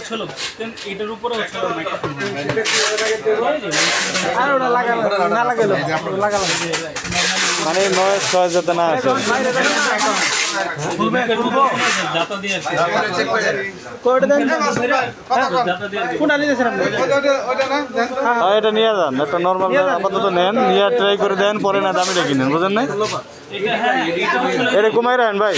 ছিল দেন এটার উপরে ছিল আর ওটা লাগালো না লাগালো লাগালো মানে নয় ছয় যাতে না আসে। নিতেছেন আপনি? হ্যাঁ এটা নিয়ে যান একটা নর্মাল আপাতত নেন নিয়ে ট্রাই করে দেন পরে না দামি রেখে নেন বুঝেন নাই? এটা হ্যাঁ কমাই রাখেন ভাই।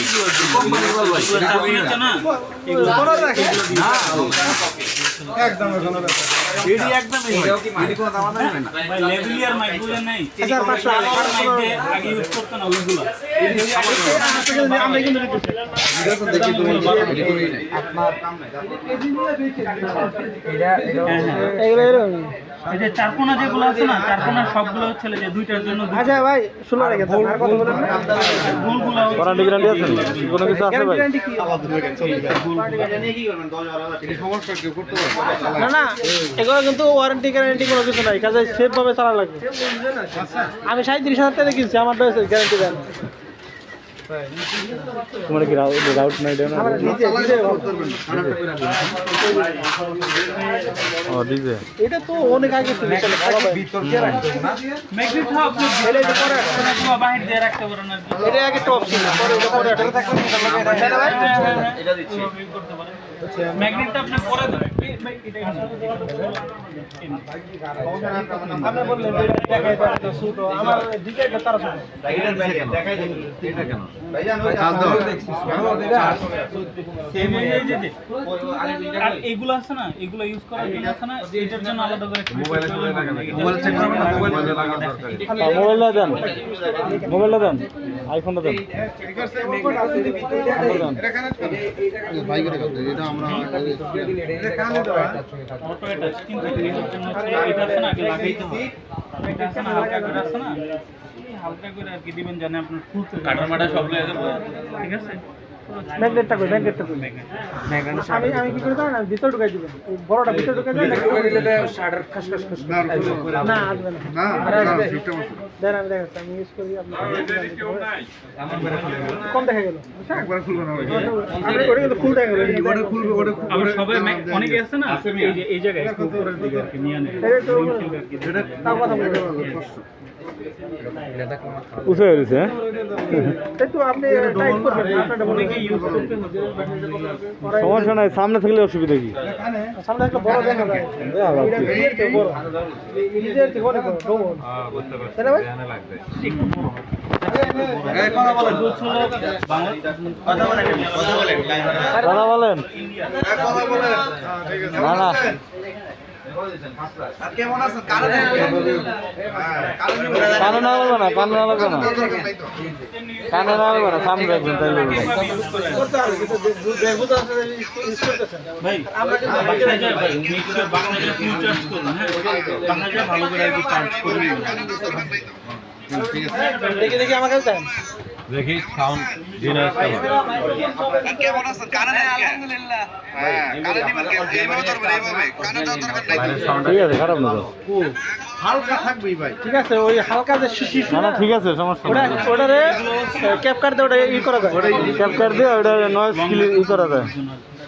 চাবি আছে চারকোনা যেগুলো আছে না চারকোনা সবগুলো হচ্ছে যে দুইটার জন্য আচ্ছা ভাই শুনো রেখে আর কথা বলেন না গ্যারান্টি আছে কোনো কিছু আছে ভাই? না না এগুলো কিন্তু ওয়ারেন্টি গ্যারান্টি কোনো কিছু নাই। কাজে সেফ ভাবে চালা লাগবে। আমি সাঁত্রিশ হাজার টাকা কিনছি আমার গ্যারান্টি দেন। তোমার কি রাউট নাই দেন আমার নিজে নিজে ও দিছে এটা তো অনেক আগে থেকে চলে ভালো ভাই। ম্যাগনেট হাব যে এটা এই যে পরে। কোনো বাহির দিয়ে রাখতে পারেন আর কি। এটা আগে টপ ছিল পরে এটা পরে আছে। তাই না এটা দিচ্ছি। ম্যাগনেটটা আপনি পরে ভাই, এটা আপনি বললেন এটা দেখাই তো ছোট আমার ডিজাইনটা তার সেম এই যে যে আর এগুলো আছে না এগুলো ইউজ করার জন্য আছে না এটার জন্য আলাদা করে মোবাইল চেক করবেন না মোবাইল মোবাইলটা দেন মোবাইলটা দেন আইফোনটা দেন অটো অ্যাটাচ কিন্তু এটার জন্য এটা আছে না আগে লাগাইতে না হালকা করে আছে না? হালকা করে আর কি দিবেন জানে আপনার ফুলতে কাটার মাটা সব লাগে ঠিক আছে? ম্যাগনেটটা কই ম্যাগনেটটা কই? আমি আমি কি করে জানেন ভিতর ঢুকাই দিব। বড়টা ভিতর ঢুকাই দিবেন না আসবে না। আরে আসবে। দেন আমি দেখাচ্ছি আমি ইউজ করি আপনি কম দেখা গেল? একবার খুলবে না ওটা। কিন্তু ফুল দেখা গেল ওটা খুলবে ওটা আবার সবাই অনেকে আছে না? এই যে এই জায়গায় একটু উপরের দিকে আর কি নিয়ে নেয় তাও কথা বলব উঠে গেছে হ্যাঁ? একটু আপনি টাইট করবেন আপনারটা বলে হবে সমস্যা নাই সামনে থাকলে অসুবিধা কি? সামনে একটা বড় দেখা যায় কথা বলেন। না না। কানে না লাগবে না কানে না লাগবে না কানে না লাগবে না সামনে রাখবেন তাই লাগবে ভাই বাসায় ভাই হ্যাঁ দেখি সাউন্ড বাইরের সাউন্ড ঠিক আছে খারাপ না ভাই। ঠিক আছে ওই হালকা যে শিশি না না ঠিক আছে সমস্যা ওটা ওটারে ক্যাপ কার্ড দিয়ে ওটা ই করা যায়। কার্ড দিয়ে ওটা নয়েজ ক্লিয়ার ই করা যায়।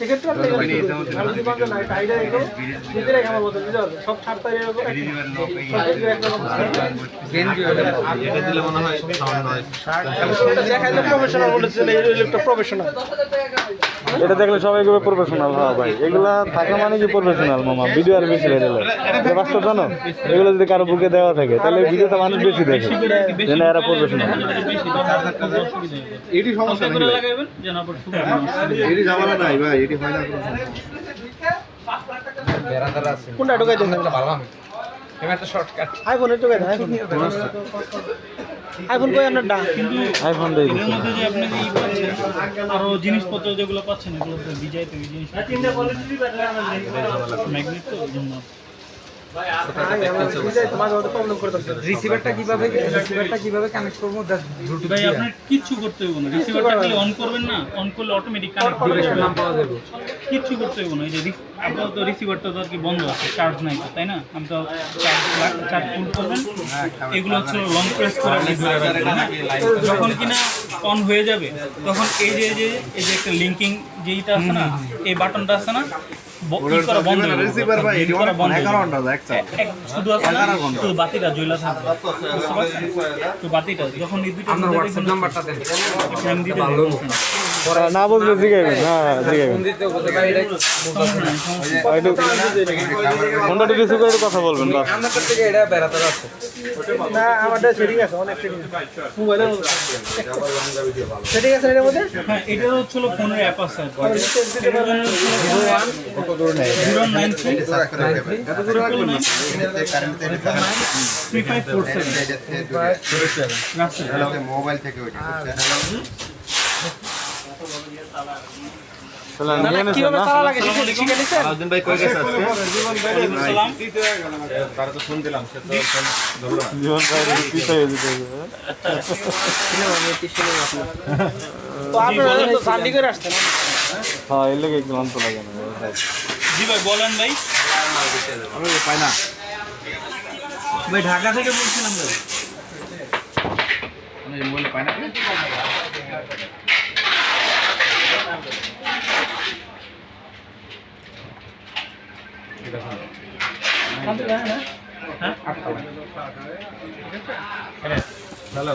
সেক্ষেত্রে আপনি আমি যদি এটা আমার। সব এরকম মনে হয় দেখলে সবাই এগুলো প্রফেশনাল হওয়া ভাই। এগুলা থাকা মানে কি প্রফেশনাল মামা? ভিডিও আর বেশি হয়। এটা বাস্তব জানো? এগুলো যদি কারও বুকে দেওয়া থাকে তাহলে ভিডিওটা মানুষ বেশি দেখে। যেন এরা প্রফেশনাল এটি সমস্যা করে লাগাইবেন যেন হয় না। কোনটা ঢুকাই দেন আইফোনে ঢুকাই দেন আইফোন কই আপনার ডা কিন্তু আইফোন দেই এর মধ্যে যে আপনি ই পাচ্ছেন আরও জিনিসপত্র যেগুলো পাচ্ছেন এগুলো তো বিজয় তো এই জিনিস ম্যাগনেট তো ওই জন্য। রিসিভারটা কীভাবে রিসিভারটা কীভাবে কানেক্ট করব ভাই আপনার কিচ্ছু করতে হবে না। রিসিভারটা খালি অন করবেন না অন করলে অটোমেটিক কানেক্ট ডিভাইসের নাম পাওয়া যাবে। কিচ্ছু করতে হবে না। এই যে আপাতত রিসিভারটা তো আর কি বন্ধ আছে চার্জ নাই তো, তাই না? আমি তো চার্জ চার্জ ফুল করবেন। এগুলো হচ্ছে লং প্রেস করে হ্যাঁ? যখন কিনা অন হয়ে যাবে তখন এই যে এই যে এই যে একটা লিঙ্কিং যেইটা আছে না এই বাটনটা আছে না শুধু আছে না শুধু বাতিটা জ্বলা থাকবে। তো বাতিটা যখন হোয়াটসঅ্যাপ নাম্বারটা দিতে। না বুঝলে জিগাইবেন। হ্যাঁ হ্যাঁ, জিগাইবেন। নেই। একটু ফোনটা রিসিভ করে কথা বলবেন বাস। না আমারটা সেটিং আছে অনেক সেটিং মোবাইলের সেটিং আছে এটার মধ্যে? হ্যাঁ এটা হচ্ছে ফোনের অ্যাপ আছে zero nine three. Three five four seven mobile থেকে ওইটা তাহলে নিয়ে নিছেন কীভাবে না চালা লাগে শিখে শিখে নিছেন? আলাউদ্দিন ভাই কই গেছে আজকে? সালাম তারা তো ফোন দিলাম সে তো ফোন ধরলো না জীবন ভাই পিছিয়ে দিতে হবে। তো আপনারা তো জার্নি করে আসতেন হ্যাঁ এর লেগে একটু অন্ত লাগে না জি ভাই বলেন ভাই। আমি পাই না। ভাই ঢাকা থেকে বলছিলাম ভাই। পাই না। হ্যাঁ? হ্যালো